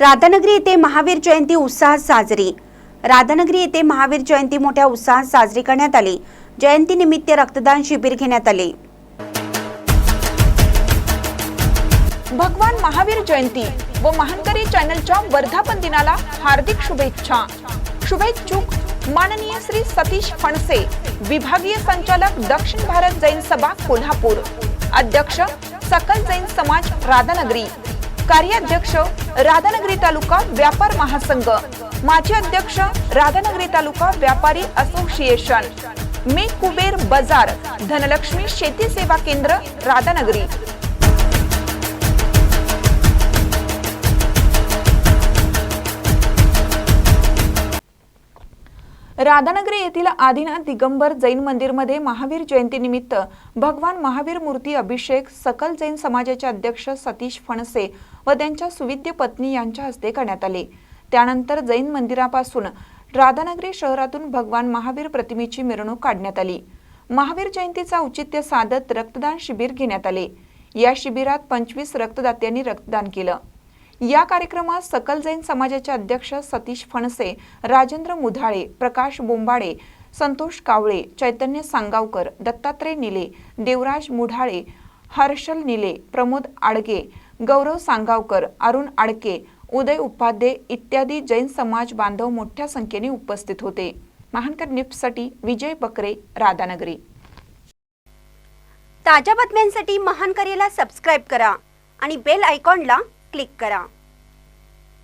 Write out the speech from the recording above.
राधानगरी येथे महावीर जयंती उत्साहात साजरी. राधानगरी येथे महावीर जयंती मोठ्या उत्साहात साजरी करण्यात आली. जयंतीनिमित्त रक्तदान शिबिर घेण्यात आले. भगवान महावीर जयंती व महानकरी चॅनलच्या वर्धापन दिनाला हार्दिक शुभेच्छा. शुभेच्छुक माननीय श्री सतीश फणसे विभागीय संचालक दक्षिण भारत जैन सभा कोल्हापूर अध्यक्ष सकल जैन समाज राधानगरी कार्याध्यक्ष राधानगरी तालुका व्यापार महासंघ. माजी अध्यक्ष राधानगरी तालुका व्यापारी असोसिएशन. मी कुबेर बाजार धनलक्ष्मी शेती सेवा केंद्र राधानगरी. राधानगरी येथील आदिनाथ दिगंबर जैन मंदिरमध्ये महावीर जयंतीनिमित्त भगवान महावीर मूर्ती अभिषेक सकल जैन समाजाचे अध्यक्ष सतीश फणसे व त्यांच्या सुविद्य पत्नी यांच्या हस्ते करण्यात आले. त्यानंतर जैन मंदिरापासून राधानगरी शहरातून भगवान महावीर प्रतिमेची मिरवणूक काढण्यात आली. महावीर जयंतीचा औचित्य साधत रक्तदान शिबिर घेण्यात आले. या शिबिरात पंचवीस रक्तदात्यांनी रक्तदान केलं. या कार्यक्रमात सकल जैन समाजाचे अध्यक्ष सतीश फणसे राजेंद्र मुधाळे प्रकाश बोंबाडे संतोष कावळे चैतन्य सांगावकर दत्तात्रय निले देवराज मुढाळे हर्षल निले प्रमोद आडगे गौरव सांगावकर अरुण आडके उदय उपाध्ये इत्यादी जैन समाज बांधव मोठ्या संख्येने उपस्थित होते. महानकर निफ्टसाठी विजय बकरे राधानगरी. ताज्या बातम्यांसाठी महान सबस्क्राईब करा आणि बेल आयकॉनला क्लिक करा